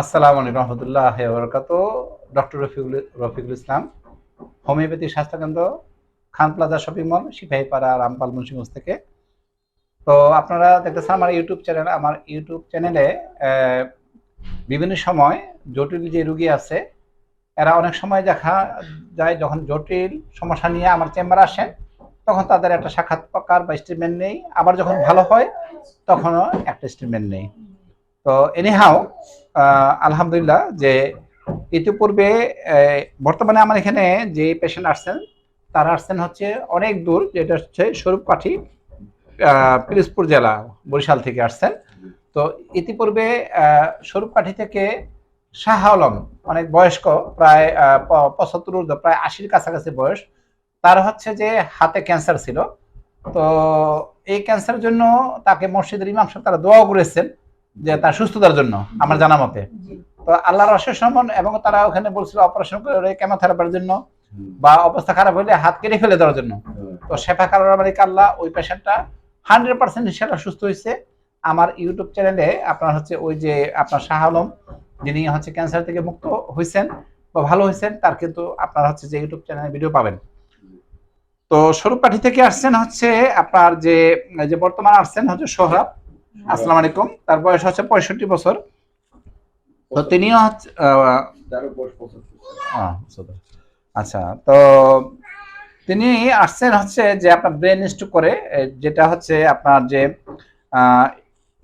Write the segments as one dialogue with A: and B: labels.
A: আসসালামু আলাইকুম রহমতুল্লাহ বরকাত ডক্টর রফিকুল রফিকুল ইসলাম, হোমিওপ্যাথি স্বাস্থ্যকেন্দ্র, Khan plaza shopping mall, Sipahipara, Rampal, Munshiganj থেকে। তো আপনারা দেখতেছেন আমার ইউটিউব চ্যানেল, আমার ইউটিউব চ্যানেলে বিভিন্ন সময় জটিল যে রুগী আছে, এরা অনেক সময় দেখা যায় যখন জটিল সমস্যা নিয়ে আমার চেম্বার আসেন তখন তাদের একটা সাক্ষাৎকার বা স্টেটমেন্ট নেই। আবার যখন ভালো হয়, তখনও একটা স্টেটমেন্ট নেই। তো এনিহাও আলহামদুলিল্লাহ যে ইতিপূর্বে বর্তমানে আমার এখানে যে পেশেন্ট আসছেন, তারা আসছেন হচ্ছে অনেক দূর, যেটা হচ্ছে স্বরূপকাঠি পিরোজপুর জেলা, বরিশাল থেকে আসছেন। তো ইতিপূর্বে স্বরূপকাঠি থেকে শাহ আলম, অনেক বয়স্ক, প্রায় পঁচাত্তর প্রায় আশির কাছাকাছি বয়স, তার হচ্ছে যে হাতে ক্যান্সার ছিল। তো এই ক্যান্সারের জন্য তাকে মসজিদের ইমাম তারা দোয়াও করেছেন। যে তার সুস্থতার জন্য আমার জানা মতে। তো আল্লাহর অশেষ সম্মান এবং তারা ওখানে বলছিল অপারেশন করে কেমোথেরাপির জন্য বা অবস্থা খারাপ হলে হাত কেটে ফেলে দেওয়ার জন্য। তো শেফা কালার মালিক আল্লাহ ওই পেশেন্টটা হান্ড্রেড পার্সেন্ট সেটা সুস্থ হয়েছে আমার ইউটিউব চ্যানেলে আপনার হচ্ছে ওই যে আপনার শাহ আলম যিনি হচ্ছে ক্যান্সার থেকে মুক্ত হয়েছেন বা ভালো হয়েছেন তার কিন্তু আপনার হচ্ছে যে ইউটিউব চ্যানেলে ভিডিও পাবেন। তো স্বরূপকাঠি থেকে আসছেন হচ্ছে আপনার যে যে বর্তমান আসছেন হচ্ছে সোহরাব। আসসালামু আলাইকুম। তার বয়স হচ্ছে পঁয়ষট্টি বছর। তো তিনিও হচ্ছে. আচ্ছা তো তিনি আসছেন হচ্ছে যে আপনার ব্রেন স্ট্রোক করে যেটা হচ্ছে আপনার যে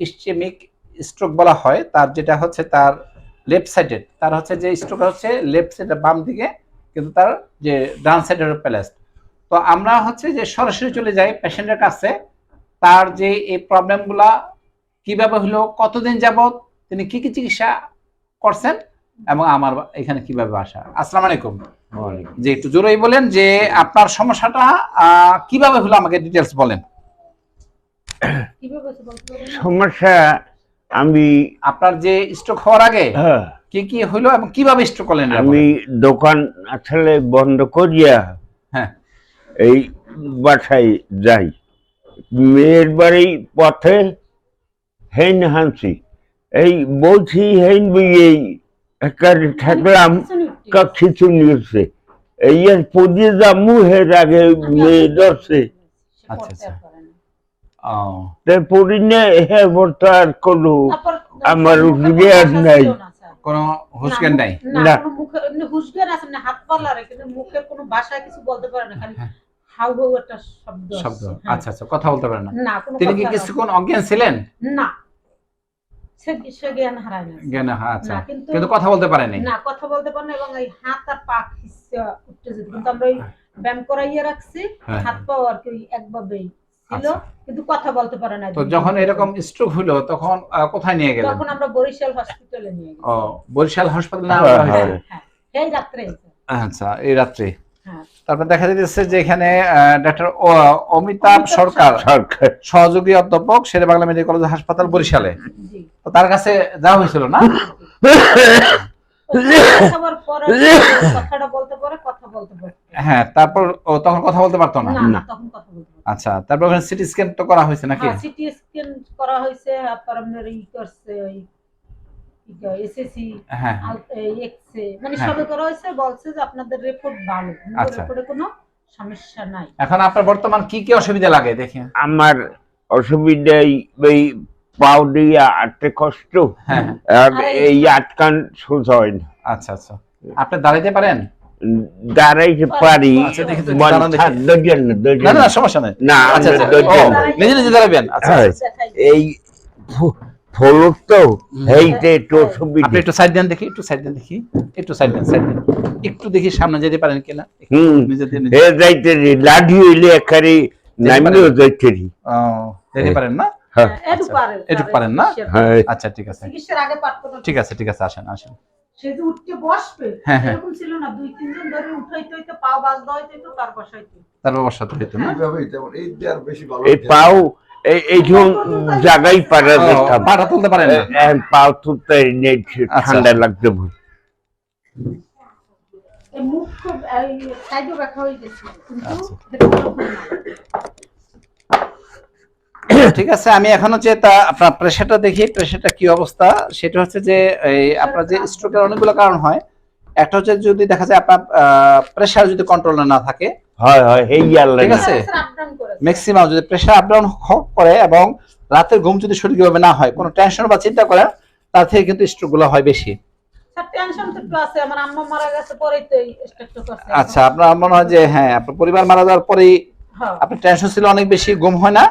A: ইস্টেমিক স্ট্রোক বলা হয় তার যেটা হচ্ছে তার লেফট সাইডেড তার হচ্ছে যে স্ট্রোক হচ্ছে লেফট সাইডে বাম দিকে কিন্তু তার যে ডান সাইডের প্যালেস। তো আমরা হচ্ছে যে সরাসরি চলে যাই পেশেন্টের কাছে তার যে এই প্রবলেমগুলা কীভাবে হলো? কতদিন যাবত তিনি কি কি চিকিৎসা করছেন? এবং আমার এখানে কীভাবে আসা? আসসালাম আলাইকুম। যে একটু জোরেই বলেন যে আপনার সমস্যাটা কীভাবে হলো? আমাকে ডিটেলস বলেন?
B: সমস্যা আমি
A: আপনার যে স্ট্রোক হওয়ার আগে
B: হ্যাঁ,
A: কি কি হলো এবং কীভাবে স্ট্রোক করলেন?
B: আমি দোকান আসলে বন্ধ করিয়া
A: হ্যাঁ।
B: এই বাসায় যাই। মেয়ের বাড়ি পথে হেন হানছি এই বলছি হেন বইয়েই একারে থাকলাম কিছু নিয়েছে এই আর পড়িয়ে যামু হের আগে মেয়ে ধরছে
C: সে
A: আচ্ছা,
C: করতে
A: আচ্ছা।
C: আর পারে না।
A: ও,
B: তাই পড়ি না হে আর কোনো আমার নাই।
A: হুশজ্ঞান নাই
C: না। কোনো হুঁশজ্ঞান আছে হাত পাল্লারে কিন্তু মুখের কোনো ভাষায় কিছু বলতে পারে না খালি। হাউ হাউ একটা শব্দ
A: শব্দ
C: হ্যাঁ।
A: আচ্ছা আচ্ছা কথা বলতে পারেন না তিনি কি। কিছুক্ষণ অজ্ঞান ছিলেন
C: না সে সে জ্ঞান হারায় না
A: জ্ঞান হ্যাঁ, আচ্ছা।
C: কিন্তু
A: কিন্তু কথা বলতে পারেনি।
C: না কথা বলতে পারে না এবং এই হাত আর পা খিসে উঠতে কিন্তু আমরা ওই ব্যায়াম করাইয়ে রাখছি
A: হ্যাঁ,
C: হাত পা আর কি একভাবেই ছিল
A: আচ্ছা।
C: কিন্তু কথা বলতে পারে না
A: তো যখন এরকম স্ট্রোক হলো তখন কোথায় নিয়ে গেলেন?
C: তখন আমরা বরিশাল হসপিটালে নিয়ে
A: ও বরিশাল হাসপাতালে না
B: হ্যাঁ? হ্যাঁ।
C: হ্যাঁ এই রাত্রে।
A: আচ্ছা এই রাত্রে।
C: হ্যাঁ
A: তারপর দেখা যাচ্ছে যে এখানে ডাক্তার অমিতাভ সরকার সহযোগী অধ্যাপক শেরে বাংলা মেডিকেল কলেজ হাসপাতাল বরিশালে। তার কাছে যাওয়া হয়েছিল না? হ্যাঁ তারপর তখন কথা বলতে পারতো না? আচ্ছা তারপর সিটি স্ক্যান তো করা হয়েছে নাকি?
C: হ্যাঁ সিটি স্ক্যান করা হয়েছে আপনার করছে ওই এসএসসি
A: হ্যাঁ
C: মানে
A: হ্যাঁ।
C: সবে করা হয়েছে বলছে যে আপনাদের রিপোর্ট ভালো।
A: আচ্ছা।
C: কোনো সমস্যা নাই।
A: এখন আপনার বর্তমান কি কি অসুবিধা লাগে দেখি।
B: আমার অসুবিধাই এই পাও দিয়ে আটতে কষ্ট।
A: হ্যাঁ।
B: আর এই আটকান সোজা হয় না।
A: আচ্ছা আচ্ছা। আপনি দাঁড়াইতে পারেন?
B: দাঁড়াইতে পারি
A: আচ্ছা,
B: মন না,
A: না সমস্যা নেই।
B: না
A: আচ্ছা আচ্ছা। নিজে নিজে দাঁড়াবেন। আচ্ছা
B: হ্যাঁ। এই ফ- ফলক তো এইতে একটু
A: আপনি একটু সাইড দেন দেখি একটু সাইড দেন দেখি একটু সাইড দেন সাইড দেন। একটু দেখি সামনে যেতে পারেন কিনা
B: হুম। হে যাইতে লাঠি হইলে একারে নামিও যাইতে রি।
A: ও, যেতে পারেন না?
B: হ্যাঁ,
C: এটু পারে
A: এটুক পারেন। না?
B: হ্যাঁ।
A: আচ্ছা ঠিক আছে। ঠিক আছে ঠিক আছে আসেন আসেন।
C: সে যে উঠতে বসবে
A: হ্যাঁ, হ্যাঁ।
C: এরকম ছিল না দুই তিনজন ধরে উঠাইতে হইতে পাও বাজ দেওয়াইতে হইতো তার বসাইতে
A: তার ব্যবস্থা হইতো না?
D: এই বেশি ভালো
B: এই পাও এইরকম জায়গায় পারা
A: ও, পাটা তুলতে পারেন না
B: এখন তুলতে
A: আচ্ছা।
B: ঠান্ডা লাগতে
A: আচ্ছা।
C: না।
A: ঠিক আছে আমি এখন হচ্ছে তা আপনার প্রেশারটা দেখি প্রেশারটা কি অবস্থা সেটা হচ্ছে যে এই আপনার যে স্ট্রোকের অনেকগুলো কারণ হয় একটা হচ্ছে যদি দেখা যায় আপনার প্রেশার যদি কন্ট্রোল না থাকে
B: হয় হয় এই আল্লাহ
A: ঠিক আছে। ম্যাক্সিমাম যদি প্রেশার আপ ডাউন করে এবং রাতের ঘুম যদি সঠিকভাবে না হয় কোনো টেনশন বা চিন্তা করেন তার থেকে কিন্তু স্ট্রোকগুলো হয় বেশি
C: স্যার টেনশন তো একটু আছে আমার আম্মা মারা গেছে পরেই তো এই স্ট্রাকটা করছে
A: আচ্ছা আপনার মনে হয় যে হ্যাঁ আপনার পরিবার মারা যাওয়ার পরেই
C: হ্যাঁ
A: আপনার টেনশন ছিল অনেক বেশি ঘুম হয় না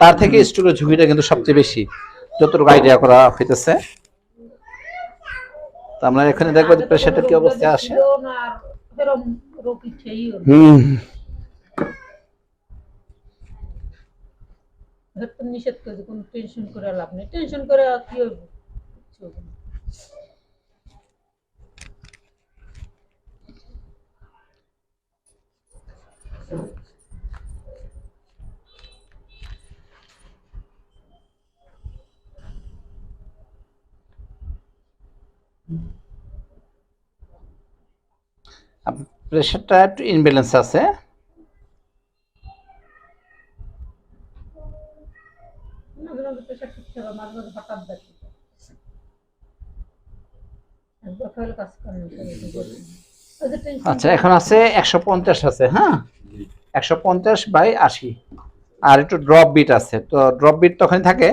A: তার থেকে স্ট্রোকের ঝুঁকিটা কিন্তু সবচেয়ে বেশি যতটুকু আইডিয়া করা হইতেছে তো আমরা এখানে দেখব যে প্রেশারটা কি অবস্থায় আসে
C: আর এরম রোগ ইচ্ছেই
B: হুম
C: তো নিষেধ করে কোনো টেনশন করে লাভ নেই টেনশন করে আর কি হইব কিচ্ছু হইব না।
A: প্রেশারটা একটু ইনব্যালেন্স আছে। আচ্ছা এখন আছে একশো পঞ্চাশ আছে হ্যাঁ? একশো পঞ্চাশ বাই আশি। আর একটু ড্রপ বিট আছে। তো ড্রপ বিট তখন থাকে,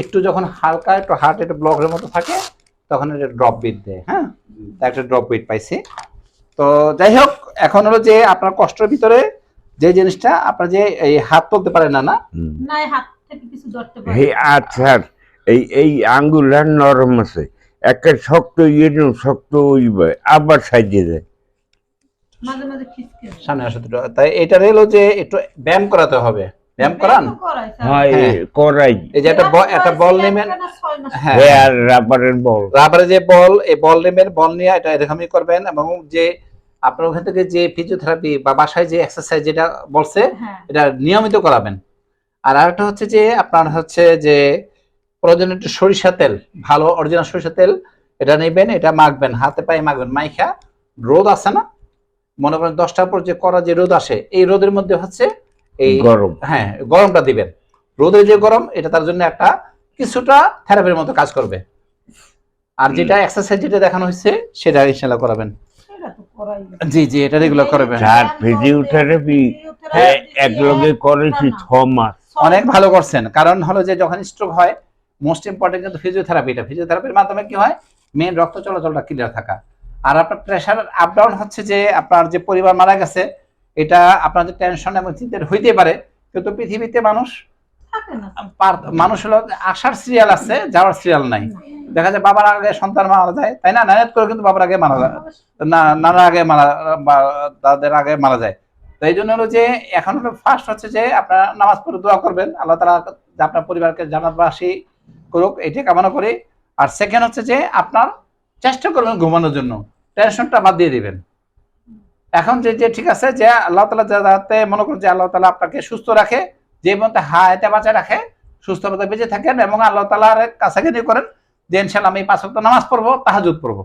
A: একটু যখন হালকা, একটু হার্ট একটু ব্লকের মতো থাকে, তখন এটা ড্রপ বিট দেয় হ্যাঁ? একটা ড্রপ বিট পাইছি। তো যাই হোক এখন হলো যে আপনার কষ্টের ভিতরে যে জিনিসটা আপনার যে এই হাত তুলতে পারে না না?
C: এই হাত থেকে কিছু ধরতে পারে।
B: এই আচ্ছা এই এই আঙ্গুলার নরম আছে। একটা শক্ত ইয়ে শক্ত ইয়ে আবার সাজিয়ে দেয়
A: সামনে আসো তাই এটা হলো যে একটু ব্যায়াম করাতে হবে। ব্যায়াম করান?
C: করাই স্যার।
B: হয়
A: হ্যাঁ।
B: করাই।
A: এই যে একটা একটা বল নেবেন। হ্যাঁ
B: রাবারের বল।
A: রাবারে যে বল এই বল নেবেন বল নিয়ে এটা এরকমই করবেন এবং যে আপনার ওখান থেকে যে ফিজিওথেরাপি বা বাসায় যে এক্সারসাইজ যেটা বলছে
C: হ্যাঁ।
A: এটা নিয়মিত করাবেন। আর আরেকটা হচ্ছে যে আপনার হচ্ছে যে প্রয়োজন একটু সরিষা তেল ভালো অরিজিনাল সরিষা তেল এটা নেবেন এটা মাখবেন হাতে পায়ে মাখবেন। মাইখা রোদ আছে না? মনে করেন দশটার পর যে করা যে রোদ আসে এই রোদের মধ্যে হচ্ছে এই
B: গরম।
A: হ্যাঁ গরমটা দিবেন। রোদের যে গরম এটা তার জন্য একটা কিছুটা থেরাপির মতো কাজ করবে। আর যেটা এক্সারসাইজ যেটা দেখানো হয়েছে সেটা ইনশাল্লাহ করাবেন। জি জি এটা রেগুলার করবেন
B: হ্যাঁ এক লগে করেছি ছ মাস।
A: অনেক ভালো করছেন। কারণ হলো যে যখন স্ট্রোক হয় মোস্ট ইম্পর্টেন্ট কিন্তু ফিজিওথেরাপিটা ফিজিওথেরাপির মাধ্যমে কি হয়? মেন রক্ত চলাচলটা ক্লিয়ার থাকা। আর আপনার প্রেশার আপ ডাউন হচ্ছে যে আপনার যে পরিবার মারা গেছে এটা আপনার যে টেনশন এবং চিন্তার হইতে পারে। কিন্তু পৃথিবীতে মানুষ
C: থাকে না।
A: মানুষ হলো আসার সিরিয়াল আছে যাওয়ার সিরিয়াল নাই। দেখা যায় বাবার আগে সন্তান মারা যায়, তাই না? নানাত করে কিন্তু বাবার আগে মারা যায়। না নানার আগে মারা তাদের আগে মারা যায়। তো এই জন্য হলো যে, এখন হলো ফার্স্ট হচ্ছে যে, আপনারা নামাজ পড়ে দোয়া করবেন। আল্লাহ তালা আপনার পরিবারকে জানাতবাসী করুক, এটি কামনা করি। আর সেকেন্ড হচ্ছে যে, আপনার চেষ্টা করবেন ঘুমানোর জন্য। টেনশনটা বাদ দিয়ে দিবেন। এখন যে যে ঠিক আছে যে, আল্লাহ তালা যাতে মনে করুন যে, আল্লাহ তালা আপনাকে সুস্থ রাখে, যে মধ্যে হায়াতে বাঁচায় রাখে সুস্থতা বেঁচে থাকেন এবং আল্লাহ তালার কাছাকাছি করেন। যে ইনশাল্লাহ আমি পাঁচ ওয়াক্ত নামাজ পড়ব তাহাজুদ পড়ব।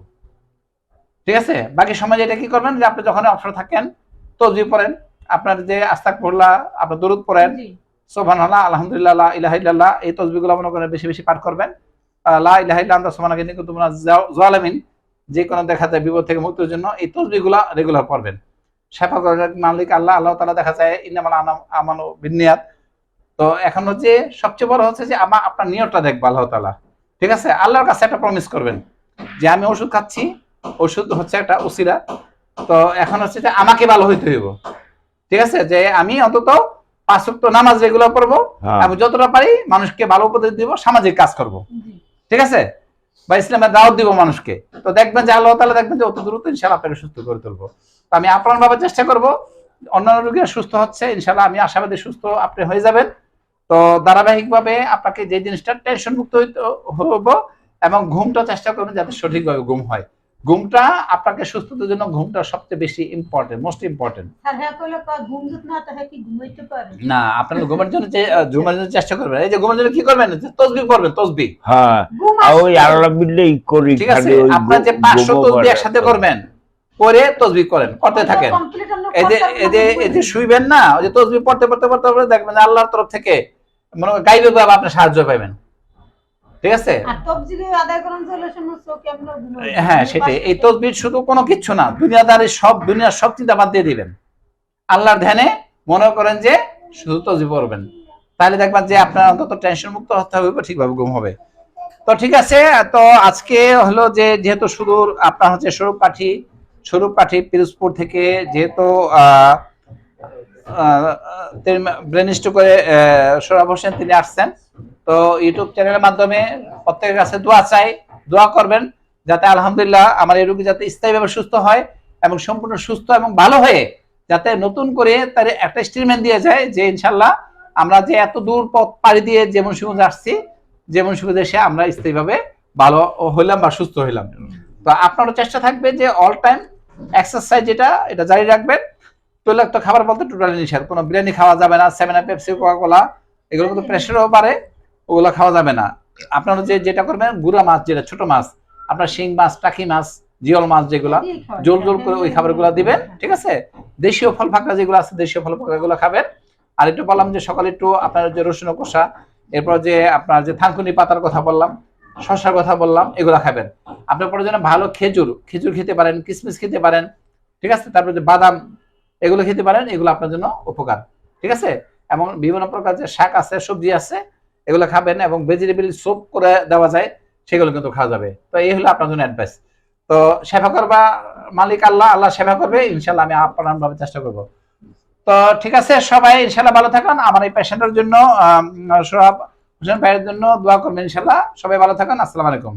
A: ঠিক আছে? বাকি সময় যেটা কি করবেন যে আপনি যখন অবসর থাকেন তসবি পড়েন আপনার যে আস্তাক পড়লা আপনার দরুদ পড়েন সোভান আল্লাহ আলহামদুলিল্লাহ এই তসবিগুলো মনে করেন বেশি বেশি পাঠ করবেন। লা ইলাহা কুনতু মিনাজ যে কোনো দেখা যায় বিপদ থেকে মুক্তির জন্য এই তসবিগুলা রেগুলার পড়বেন। শেফা করার মালিক আল্লাহ আল্লাহ তাআলা দেখা যায় ইন্নামাল আনাম- আমানু তো এখন হচ্ছে সবচেয়ে বড় হচ্ছে যে আমার আপনার নিয়তটা দেখব আল্লাহ তাআলা। ঠিক আছে? আল্লাহর কাছে একটা প্রমিস করবেন যে আমি ওষুধ খাচ্ছি ওষুধ হচ্ছে একটা উসিরা। তো এখন হচ্ছে যে আমাকে ভালো হইতে হইব। ঠিক আছে? যে আমি অন্তত পাঁচ ওয়াক্ত নামাজ রেগুলার পড়ব।
B: হ্যাঁ।
A: আমি যতটা পারি মানুষকে ভালো উপদেশ দিব সামাজিক কাজ করব। ঠিক আছে? বা ইসলামের দাওয়াত দিব মানুষকে। তো দেখবেন যে আল্লাহ তাআলা দেখবেন যে অত দ্রুত ইনশাআল্লাহ আপনাকে সুস্থ করে তুলবো। তো আমি আপনার ভাবে চেষ্টা করব অন্যান্য রোগীরা সুস্থ হচ্ছে ইনশাআল্লাহ আমি আশাবাদী সুস্থ আপনি হয়ে যাবেন। তো ধারাবাহিকভাবে আপনাকে যে জিনিসটা টেনশন মুক্ত হইতে হব এবং ঘুমটা চেষ্টা করবেন যাতে সঠিকভাবে ঘুম হয়। ঘুমটা আপনাকে সুস্থতার জন্য ঘুমটা সবচেয়ে বেশি ইম্পর্টেন্ট মোস্ট ইম্পর্টেন্ট
C: স্যার হ্যাঁ কইলে কয় ঘুম যদি না থাকে কি ঘুমাইতে পারে?
A: না আপনার ঘুমের জন্য যে ঘুমের জন্য চেষ্টা করবেন। এই যে ঘুমের জন্য কি করবেন? তসবি পড়বেন তসবি।
B: হ্যাঁ ওই আল্লাহ বিল্লেই করি
A: ঠিক আছে আপনার যে
B: গো-
A: পাঁচশো
B: গোবর
A: তসবি একসাথে করবেন করে তসবি করেন করতে থাকেন। এই যে এই যে এই যে শুইবেন না ওই যে তসবি পড়তে পড়তে পড়তে পড়তে দেখবেন আল্লাহর তরফ থেকে মনে গাইবে বাবা আপনার সাহায্য পাবেন ঠিক আছে? হ্যাঁ সেটাই। এই তসবির শুধু কোনো কিচ্ছু না দুনিয়াদারি সব দুনিয়ার সব চিন্তা বাদ দিয়ে দিবেন। আল্লাহর ধ্যানে মনে করেন যে শুধু তসবি পড়বেন। তাহলে দেখবেন যে আপনার অন্তত টেনশন মুক্ত হতে হবে ঠিকভাবে ঘুম হবে। তো ঠিক আছে তো আজকে হলো যে যেহেতু শুধু আপনার হচ্ছে স্বরূপ কাঠি স্বরূপ কাঠি পিরোজপুর থেকে যেহেতু আহ ব্রেনিস্ট করে সৌরভ হোসেন তিনি আসছেন। তো ইউটিউব চ্যানেলের মাধ্যমে প্রত্যেকের কাছে দোয়া চাই, দোয়া করবেন যাতে আলহামদুলিল্লাহ আমার এই রোগী যাতে স্থায়ীভাবে সুস্থ হয় এবং সম্পূর্ণ সুস্থ এবং ভালো হয়ে যাতে নতুন করে তার একটা স্টেটমেন্ট দিয়ে যায় যে ইনশাল্লাহ আমরা যে এত দূর পথ পাড়ি দিয়ে যেমন সুযোগ আসছি যেমন সুযোগ এসে আমরা স্থায়ীভাবে ভালো হইলাম বা সুস্থ হইলাম। তো আপনারও চেষ্টা থাকবে যে অল টাইম এক্সারসাইজ যেটা, এটা জারি রাখবেন। তৈলাক্ত খাবার বলতে টোটালি নিষেধ। কোনো বিরিয়ানি খাওয়া যাবে না seven up Pepsi Coca Cola এগুলো কিন্তু প্রেশারও পারে ওগুলো খাওয়া যাবে না। আপনারা যে যেটা করবেন গুড়া মাছ যেটা ছোট মাছ আপনার শিং মাছ টাকি মাছ জিয়ল মাছ যেগুলা জোল জোল করে ওই খাবারগুলো দিবেন ঠিক আছে? দেশীয় ফল ফাঁকা যেগুলো আছে দেশীয় ফল ফাঁকাগুলো খাবেন। আর একটু বললাম যে সকালে একটু আপনার যে রসুন কষা এরপর যে আপনার যে থানকুনি পাতার কথা বললাম শশার কথা বললাম এগুলো খাবেন। আপনার পরে যেন ভালো খেজুর খেজুর খেতে পারেন কিশমিশ খেতে পারেন ঠিক আছে? তারপরে যে বাদাম এগুলো খেতে পারেন, এগুলো আপনার জন্য উপকার। ঠিক আছে? এবং বিভিন্ন প্রকার যে শাক আছে, সবজি আছে, এগুলো খাবেন এবং ভেজিটেবল স্যুপ করে দেওয়া যায়, সেগুলো কিন্তু খাওয়া যাবে। তো এই হলো আপনার জন্য অ্যাডভাইস তো সেবা করবা মালিক আল্লাহ আল্লাহ সেবা করবে ইনশাল্লাহ আমি আপনার ভাবে চেষ্টা করব। তো ঠিক আছে, সবাই ইনশাল্লাহ ভালো থাকুন। আমার এই পেশেন্টের জন্য সোহাব হোসেন ভাইয়ের জন্য দোয়া করবেন ইনশাল্লাহ সবাই ভালো থাকুন, আসসালামু আলাইকুম।